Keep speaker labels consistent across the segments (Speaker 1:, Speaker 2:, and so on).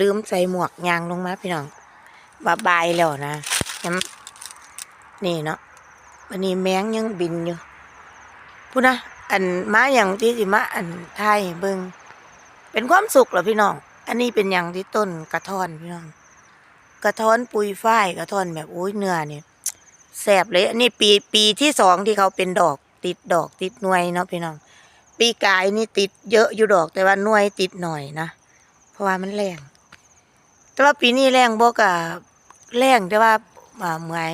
Speaker 1: ลืมใส่หมวกยางลงมาพี่น้องบาบายแล้วนะนี่เนาะวันนี้แมงยังบินอยู่พูดนะอันมาอย่างที่สิมาอันไทยเบิงเป็นความสุขเหรอพี่น้อง อันนี้เป็นอย่างที่ต้นกระท้อนพี่น้อง กระท้อนปุยฝ้ายกระท้อนแบบโอ้ยเนื้อเนี่ยแสบเลย อันนี้ปีปีที่สองที่เขาเป็นดอกติดดอกติดหน่วยเนาะพี่น้อง ปีกายนี่ติดเยอะอยู่ดอกแต่ว่าหน่วยติดหน่อยนะ เพราะว่ามันแรง แต่ว่าปีนี้แรงบ่กะแรงแต่ว่าเหมือน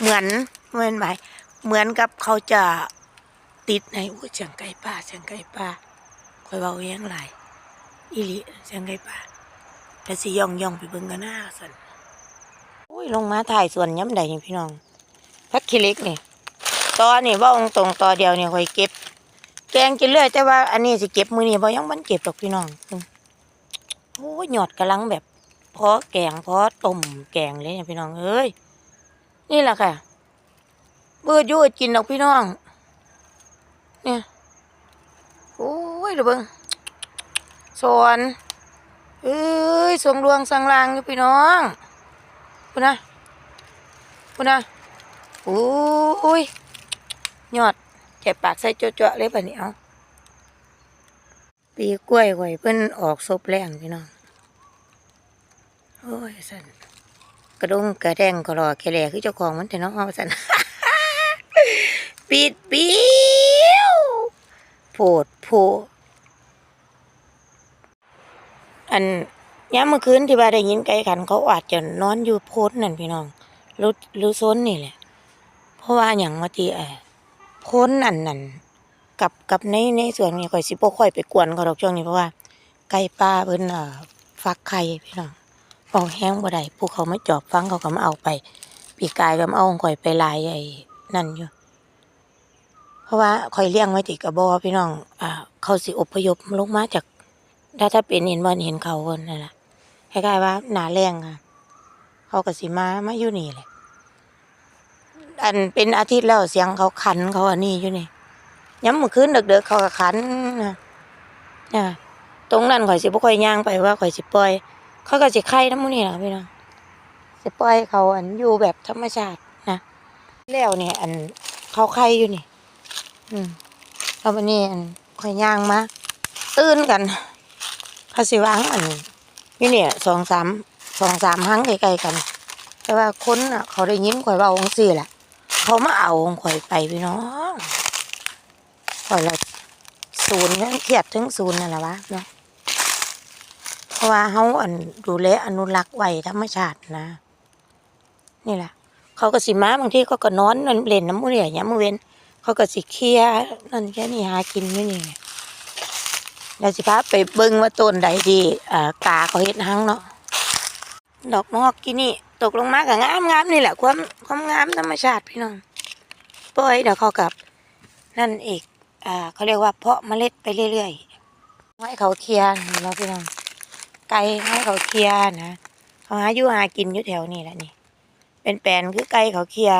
Speaker 1: เหมือนเหมือนหมายเหมือนกับเขาจะติดในอุ้เสียงไก่ป่าเสียงไก่ป่าคอยเบาแย้งหลอีหลีเสียงไก่ป่าแต่สิย่องย่องไปเบิ่งกันหน้าสันอุ้ยลงมาถ่ายสวนย้ำใดนี่พี่น้องพักคิเล็กนี่ตอนี่ว่าตรงตอเดียวเนี่ยคอยเก็บ แกงกินเรื่อยแต่ว่าอันนี้สิเก็บมือนี่บ่ยังมันเก็บดอกพี่น้องโอ้ยหยอดกำลังแบบ พอแกงพอต้มแกงเลยเนี่ยพี่น้องเอ้ยนี่แหละค่ะเบื่อยุ่กินดอกพี่น้อง เนี่ยโอ้ยเดูเบิ่งสวนเอ้ยสวงรวงสังรางอยู่พี่น้องพูดนะพูดนะโอ้ยยอดแกะปากใส่จั่วๆเลยป่ะนี่เอาปีกล้วยไว้เพิ่นออกซบแรงพี่น้อง โอ้ยสันกระดงกระแดงกระรอแค่แหล่คือเจ้าของมันแต่น้องเอาสันปิดปิ้วโผดโผอันย้ำเมื่อคืนที่ว่าได้ยินไก่ขันเขาอาจจะนอนอยู่โพสนั่นพี่น้องรือหรือโซนนี่แหละ เพราะว่าอย่างมาทีเออพ้นอันนั้นกับกับในในส่วนนี้ข่อยสิบ่ค่อยไปกวนเขาดอกช่วงนี้เพราะว่าไก่ป่าเพิ่นเอ่อฟักไข่พี่น้อง ออกแห้งบ่ได้ผู้เขามาจอบฟังเขาก็มาเอาไป ปีกายก็มาเอาของข่อยไปลายไอ้นั่นอยู่ เพราะว่าข่อยเลี้ยงไว้ติดกระบอพี่น้อง อ่า เขาสิอพยพลงมาจากถ้าถ้าเป็นเห็นบ่เห็นเขาเพิ่นนั่นแหละคล้ายๆว่าหนาแรงค่ะ เขาก็สิมามาอยู่นี่แหละอันเป็นอาทิตย์แล้วเสียงเขาขันเขาอันนี้อยู่นี่ย้ำเมื่อคืนเด็กๆเขาก็ขันนะนะตรงนั้นข่อยสิบ่ค่อยย่างไปว่าข่อยสิปล่อย เขาก็สิไข่น้ำมูนี่ล่ะพี่น้องสิปล่อยเขาอันอยู่แบบธรรมชาตินะแล้วเนี่ยอันเขาไข่อยู่นี่ อืมแล้ววันนี้อันข่อยย่างมาตื่นกันเขาสิวางอันอยู่เนี่ยสองสามสองสามหังใกล้ๆกัน แต่ว่าคนอะ เขาได้ยินข่อยเบาองสี่แหละเขามาเอาของข่อยไปพี่น้องข่อยละศูนย์เนี่ยเครียดถึงศูนย์นั่นแหละวะเนาะ ราะว่าเขาอันดูแลอนุรักษ์ไว้ธรรมชาตินะ นี่แหละ เขาก็สิมาบางทีเขาก็นอนนั่นเล่นน้ำมือเนี่ยมือเว้น เขาก็สิเคลียนั่นแค่นี้หากินอยู่นี่เดี๋ยวสิพาไปเบิ่งว่าต้นใดดีอ่ากาเขาเฮ็ดหังเนาะดอกมอกกินนี่ตกลงมากับงามงามนี่แหละความความงามธรรมชาติพี่น้องปล่อยเดี๋ยวเขากับนั่นอีกอ่าเขาเรียกว่าเพาะเมล็ดไปเรื่อยๆให้เขาเคลียร์นี่เราะพี่น้อง ไก่ให้เขาเคลียนะเขาหาอยู่หากินอยู่แถวนี้แหละนี่ เป็นแปลนคือไก่เขาเคลีย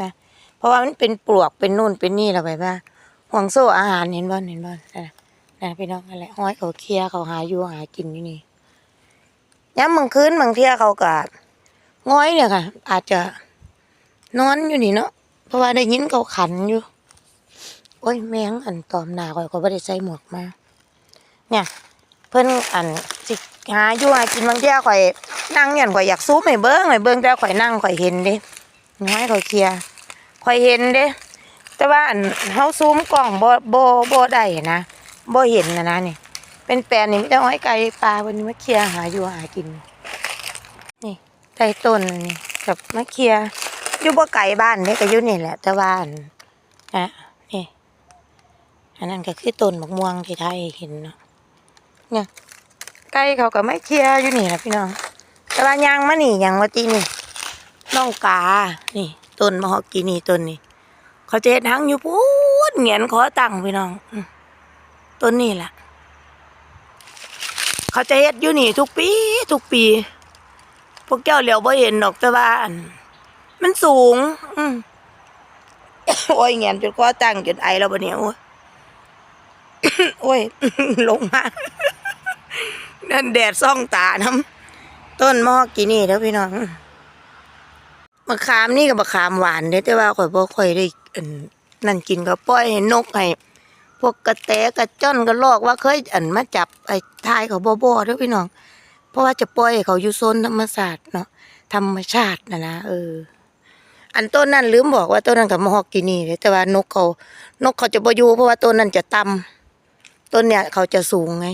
Speaker 1: นะเพราะว่ามันเป็นปลวกเป็นนู่นเป็นนี่เราไปว่าห่วงโซ่อาหารเห็นบ่เห็นบ่นะนะพี่น้องอะไรห้อยเขาเคลียเขาหาอยู่หากินอยู่นี่ย้ำบางคืนบางเที่ยเขาก็ง้อยเนี่ยค่ะ อาจจะนอนอยู่นี่เนาะเพราะว่าได้ยินเขาขันอยู่ โอ้ยแมงอันตอมหนาข่อยก็ไม่ได้ใส่หมวกมา เนี่ย เพิ่นอันสิ หาอยู่หากินบางเที่ยข่อยนั่งเนี่ยข่อยอยากซูมให้เบิ้งให้เบิ้งแต่ข่อยนั่งข่อยเห็นเด้น้อยข่อยเคลียข่อยเห็นเด้ แต่ว่าอันเฮาซูมกล้องบ่บ่บ่ได้นะบ่เห็นนะนะนี่ เป็นแปลนนี่ไม่ต้องให้ไก่ปลาวันนี้มาเคลียหาอยู่หากิน นี่ไก่ต้นนี่กับมาเคลียอยู่บ่ไก่บ้านนี่ก็อยู่นี่แหละ แต่ว่าอันนะนี่อันนั้นก็คือต้นมะม่วงที่ไทยเห็นเนาะเนี่ย ไก่เขาก็ไม่เคลียอยู่นี่แหละพี่น้องแต่ว่ายางมานี่ยางมาตีนี่น้องกา นี่ต้นมะฮอกกีนี่ต้นนี่เขาเห็นทั้งอยู่พูดเหงียนขอตังค์พี่น้องต้นนี่แหละเขาจะเฮ็ดอยู่นี่ทุกปีทุกปี พวกเจ้าเหลียวบ่เห็นดอกแต่ว่านมันสูง อืโอ้ยเงียนจนคอตั้งจนไอแล้วบ่เนี่ยโอ้ยโอ้ยลงมา นั่นแดดซ่องตาน้ำต้นมอกกินี่เด้อพี่น้องมะขามนี่กับมะขามหวานเด้แต่ว่าข่อยบ่ค่อยได้อันนั่นกินก็ปล่อยให้นกให้พวกกระแตกระจ้อนกระลอกว่าเคยอันมาจับไอ้ทายเขาบ่บ่เด้อพี่น้อง เพราะว่าจะปล่อยให้เขาอยู่โซนธรรมศาสตร์เนาะธรรมชาตินะนะเออ อันต้นนั้นลืมบอกว่าต้นนั้นกับมะฮอกกินี่เด้แต่ว่านกเขา นกเขาจะบ่อยู่เพราะว่าต้นนั้นจะต่ำต้นเนี่ยเขาจะสูงไง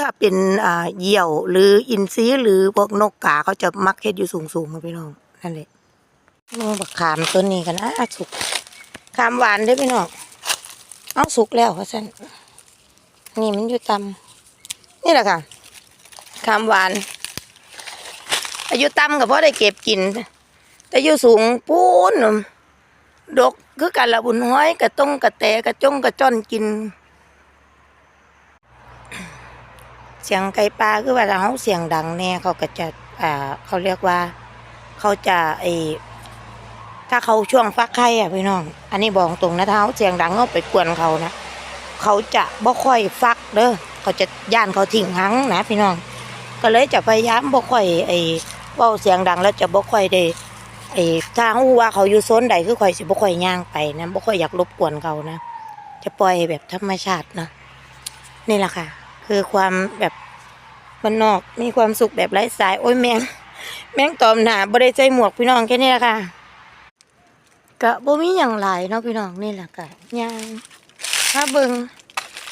Speaker 1: ถ้าเป็นอ่าเหยี่ยว หรืออินทรีหรือพวกนกกาเขาจะมักเฮ็ดอยู่สูงๆนะพี่น้องนั่นแหละมองบักขามต้นนี้กันนะสุกขามหวานเด้พี่น้องเอาสุกแล้วว่าซั่นนี่มันอยู่ต่ำนี่แหละค่ะขามหวาน อายุต่ำก็พอได้เก็บกิน แต่อยู่สูงปูนดกคือกันละบุญห้อยกระต้งกระแตกระจงกระจ้อนกิน เสียงไก่ปลาคือว่าเราเสียงดังแน่เขาก็จะอ่าเขาเรียกว่า เขาจะไอถ้าเขาช่วงฟักไข่อะพี่น้อง อันนี้บอกตรงนะถ้าเขาเสียงดังเขาไปกวนเขานะเขาจะบ่ค่อยฟักเด้อเขาจะย่านเขาทิ้งหังนะพี่น้อง ก็เลยจะพยายามบ่ค่อยไอว้าเสียงดังแล้วจะบ่ค่อยได้ไอถ้าเขาว่าเขาอยู่โซนใดคือค่อยสิบ่ค่อยย่างไปนะบ่ค่อยอยากรบกวนเขานะ จะปล่อยแบบธรรมชาตินะนี่แหละค่ะ คือความแบบมันนอกมีความสุขแบบไร้สาย โอ้ยแมง แมงตอมหนาบ่ได้ใจหมวกพี่น้องแค่นี้ละค่ะกะบ่มีหยังหลายเนาะพี่น้องนี่แหละค่ะย่างถ้าเบิ่ง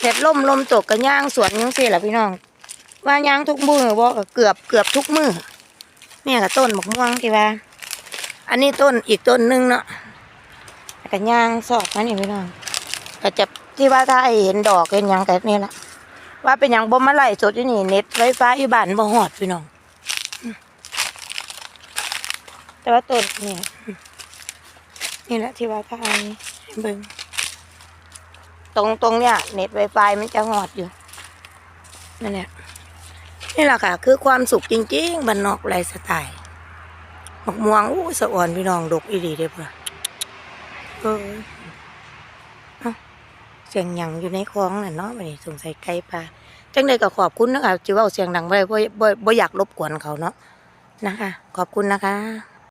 Speaker 1: แดดล่มลมตกก็ย่างสวนจังซี่ล่ะพี่น้อง ว่าย่างทุกมือบ่กเกือบเกือบทุกมือเนี่ยก็ต้นหมะม่วงที่ว่า อันนี้ต้นอีกต้นหนึงเนาะก็ย่างสอบมานี่พี่น้องก็จะที่ว่าถ้าเห็นดอกเห็นยังก็นี่ล่ะ ว่าเป็นอย่างบ่มาไล่สดอยู่นี่เน็ตไฟฟ้าอยู่บ้านบ่ฮอดพี่น้อง แต่ว่าต้นนี่นี่แหละที่ว่าถ้าเอาให้เบิ่งตรงตรงเนี่ยเน็ตไวไฟมันจะฮอดอยู่นั่นแหละนี่แหละค่ะ คือความสุขจริง ๆบ้านนอกไลฟ์สไตล์หมกม่วงอู้สะอ่อนพี่น้องดกอีหลีเด้อเพื่อ เสียงหยังอยู่ในคลองน่ะเนาะบัดนี้สงสัยไก่ปลาจังไดก็ขอบคุณนะคะที่ว่าเสียงดังได้บ่บ่บ่อยากรบกวนเขาเนาะนะคะ ขอบคุณนะคะ